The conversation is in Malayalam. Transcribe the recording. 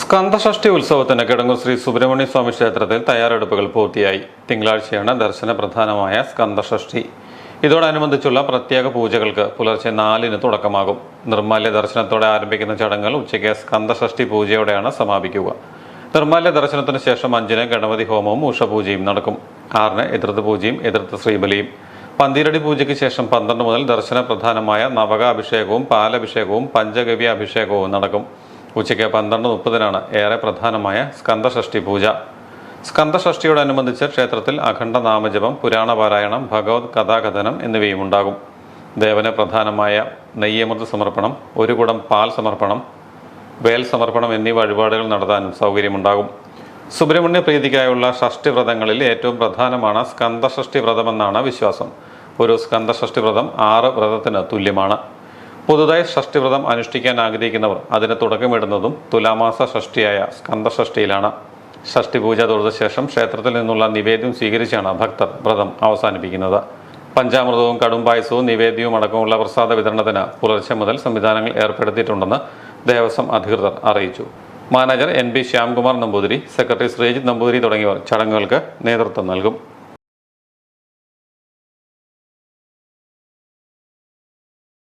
സ്കന്ദഷഷ്ഠി ഉത്സവത്തിന് കിടങ്ങു ശ്രീ സുബ്രഹ്മണ്യ സ്വാമി ക്ഷേത്രത്തിൽ തയ്യാറെടുപ്പുകൾ പൂർത്തിയായി. തിങ്കളാഴ്ചയാണ് ദർശന പ്രധാനമായ സ്കന്ദഷഷ്ഠി ഇതോടനുബന്ധിച്ചുള്ള പ്രത്യേക പൂജകൾക്ക് പുലർച്ചെ നാലിന് തുടക്കമാകും. നിർമ്മാല്യ ദർശനത്തോടെ ആരംഭിക്കുന്ന ചടങ്ങുകൾ ഉച്ചയ്ക്ക് സ്കന്ദഷഷ്ഠി പൂജയോടെയാണ് സമാപിക്കുക. നിർമ്മാല്യ ദർശനത്തിന് ശേഷം അഞ്ചിന് ഗണപതി ഹോമവും ഉഷപൂജയും നടക്കും. ആറിന് എതിർത്ത് പൂജയും എതിർത്ത് ശ്രീബലിയും. പന്തിരടി പൂജയ്ക്ക് ശേഷം പന്ത്രണ്ട് മുതൽ ദർശന പ്രധാനമായ നവകാഭിഷേകവും പാലഭിഷേകവും പഞ്ചഗവ്യ അഭിഷേകവും നടക്കും. ഉച്ചയ്ക്ക് പന്ത്രണ്ട് മുപ്പതിനാണ് ഏറെ പ്രധാനമായ സ്കന്ദഷഷ്ഠി പൂജ. സ്കന്ദഷഷ്ഠിയോടനുബന്ധിച്ച് ക്ഷേത്രത്തിൽ അഖണ്ഡ നാമജപം പുരാണ പാരായണം ഭഗവത് കഥാകഥനം എന്നിവയും ഉണ്ടാകും. ദേവന് പ്രധാനമായ നെയ്യമൃത് സമർപ്പണം ഒരു കുടം പാൽ സമർപ്പണം വേൽ സമർപ്പണം എന്നീ വഴിപാടുകൾ നടത്താനും സൗകര്യമുണ്ടാകും. സുബ്രഹ്മണ്യ പ്രീതിക്കായുള്ള ഷഷ്ടി വ്രതങ്ങളിൽ ഏറ്റവും പ്രധാനമാണ് സ്കന്ദഷഷ്ഠി വ്രതമെന്നാണ് വിശ്വാസം. ഒരു സ്കന്ദഷഷ്ഠി വ്രതം ആറ് വ്രതത്തിന് തുല്യമാണ്. പുതുതായി ഷഷ്ടിവ്രതം അനുഷ്ഠിക്കാൻ ആഗ്രഹിക്കുന്നവർ അതിന് തുടക്കമിടുന്നതും തുലാമാസ ഷഷ്ടിയായ സ്കന്ദഷഷ്ഠിയിലാണ് ഷഷ്ടി പൂജ തൊഴുത ശേഷം ക്ഷേത്രത്തിൽ നിന്നുള്ള നിവേദ്യം സ്വീകരിച്ചാണ് ഭക്തർ വ്രതം അവസാനിപ്പിക്കുന്നത്. പഞ്ചാമൃതവും കടും പായസവും നിവേദ്യവും അടക്കമുള്ള പ്രസാദ വിതരണത്തിന് പുലർച്ചെ മുതൽ സംവിധാനങ്ങൾ ഏർപ്പെടുത്തിയിട്ടുണ്ടെന്ന് ദേവസ്വം അധികൃതർ അറിയിച്ചു. Manager N B Shyamkumar Namboothiri secretary Sreejith Namboothiri തുടങ്ങിയവർ ചടങ്ങുകൾക്ക് നേതൃത്വം നൽകും.